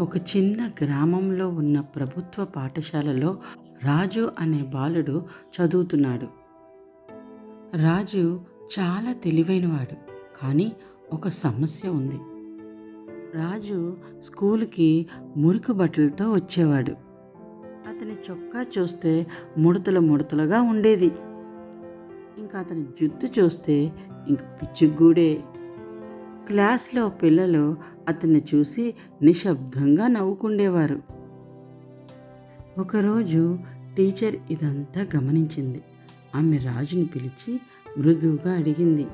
ఒక చిన్న గ్రామంలో ఉన్న ప్రభుత్వ పాఠశాలలో రాజు అనే బాలుడు చదువుతున్నాడు. రాజు చాలా తెలివైనవాడు కానీ ఒక సమస్య ఉంది. రాజు స్కూల్కి మురికి బట్టలతో వచ్చేవాడు. అతని చొక్కా చూస్తే ముడతలు ముడతలుగా ఉండేది. ఇంకా అతని జుత్తు చూస్తే ఇంక పిచ్చిగూడే క్లాస్లో పిల్లలు అతన్ని చూసి నిశ్శబ్దంగా నవ్వుకుండేవారు. ఒకరోజు టీచర్ ఇదంతా గమనించింది. ఆమె రాజుని పిలిచి మృదువుగా అడిగింది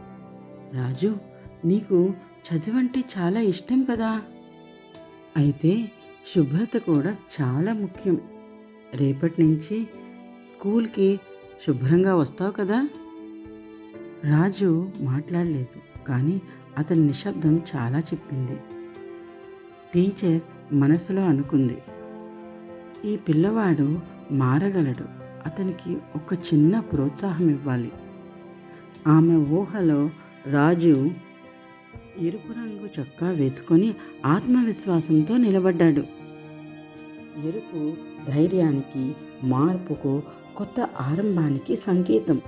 రాజు నీకు చదువంటే చాలా ఇష్టం కదా? అయితే శుభ్రత కూడా చాలా ముఖ్యం. రేపటి నుంచి స్కూల్కి శుభ్రంగా వస్తావు కదా రాజు మాట్లాడలేదు. కానీ అతని నిశ్శబ్దం చాలా చెప్పింది. టీచర్ మనసులో అనుకుంది ఈ పిల్లవాడు మారగలడు. అతనికి ఒక చిన్న ప్రోత్సాహం ఇవ్వాలి. ఆమె ఊహలో రాజు ఎరుపు రంగు చొక్కా వేసుకొని ఆత్మవిశ్వాసంతో నిలబడ్డాడు. ఎరుపు ధైర్యానికి మార్పుకు కొత్త ఆరంభానికి సంకేతం.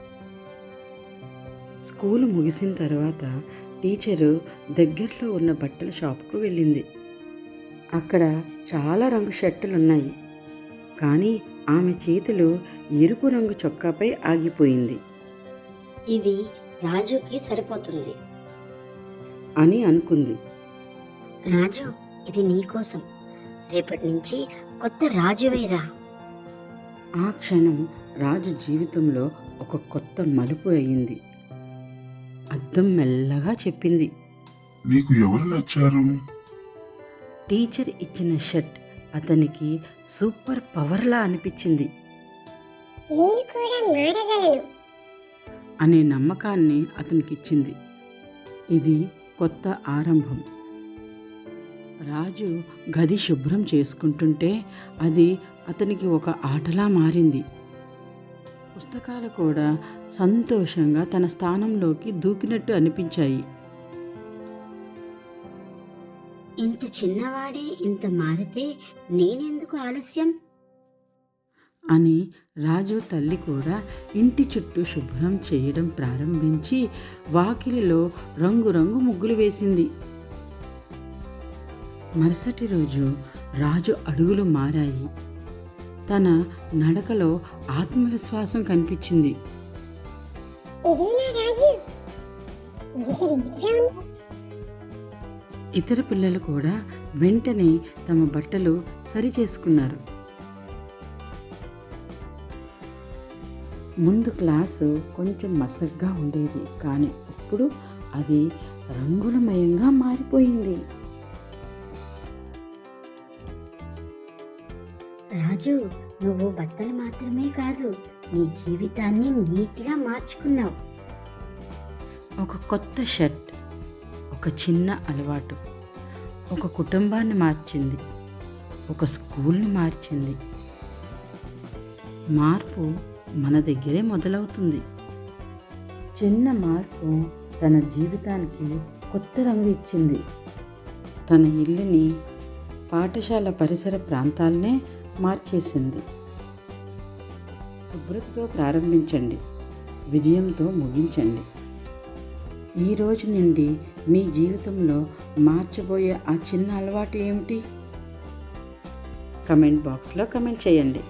స్కూలు ముగిసిన తర్వాత టీచరు దగ్గరలో ఉన్న బట్టల షాపుకు వెళ్ళింది. అక్కడ చాలా రంగు షర్టులు ఉన్నాయి కానీ ఆమె చేతిలో ఎరుపు రంగు చొక్కాపై ఆగిపోయింది. ఇది రాజుకి సరిపోతుంది. అని అనుకుంది. రాజు ఇది నీకోసం రేపటి నుంచి కొత్త రాజువేరా ఆ క్షణం రాజు జీవితంలో ఒక కొత్త మలుపు అయింది. అద్దం మెల్లగా చెప్పింది. నీకు ఎవరు నచ్చారు? టీచర్ ఇచ్చిన షర్ట్ అతనికి సూపర్ పవర్లా అనిపించింది. నేను కూడా మారగలను. అనే నమ్మకాన్ని అతనికి ఇచ్చింది ఇది కొత్త ఆరంభం. రాజు గది శుభ్రం చేసుకుంటుంటే అది అతనికి ఒక ఆటలా మారింది. పుస్తకాలు కూడా సంతోషంగా తన స్థానంలోకి దూకినట్టు అనిపించాయి. ఇంత చిన్నవాడే ఇంత మారితే నేనెందుకు ఆలస్యం? అని రాజు తల్లి కూడా ఇంటి చుట్టూ శుభ్రం చేయడం ప్రారంభించి వాకిలిలో రంగురంగు ముగ్గులు వేసింది. మరుసటి రోజు రాజు అడుగులు మారాయి. తన నడకలో ఆత్మవిశ్వాసం కనిపించింది. ఇతర పిల్లలు కూడా వెంటనే తమ బట్టలు సరి చేసుకున్నారు. ముందు క్లాసు కొంచెం మసగ్గా ఉండేది కానీ ఇప్పుడు అది రంగులమయంగా మారిపోయింది. రాజు నువ్వు బట్టలు మాత్రమే కాదు నీ జీవితాన్ని నీట్గా మార్చుకున్నావు. ఒక కొత్త షర్ట్ ఒక చిన్న అలవాటు ఒక కుటుంబాన్ని మార్చింది ఒక స్కూల్ని మార్చింది. మార్పు మన దగ్గరే మొదలవుతుంది. చిన్న మార్పు తన జీవితానికి కొత్త రంగు ఇచ్చింది. తన ఇల్లుని పాఠశాల పరిసర ప్రాంతాలనే మార్చేసింది. శుభ్రతతో ప్రారంభించండి. విజయంతో ముగించండి. ఈ రోజు నుండి మీ జీవితంలో మార్చబోయే ఆ చిన్న అలవాటు ఏమిటి? కమెంట్ బాక్స్లో కమెంట్ చేయండి.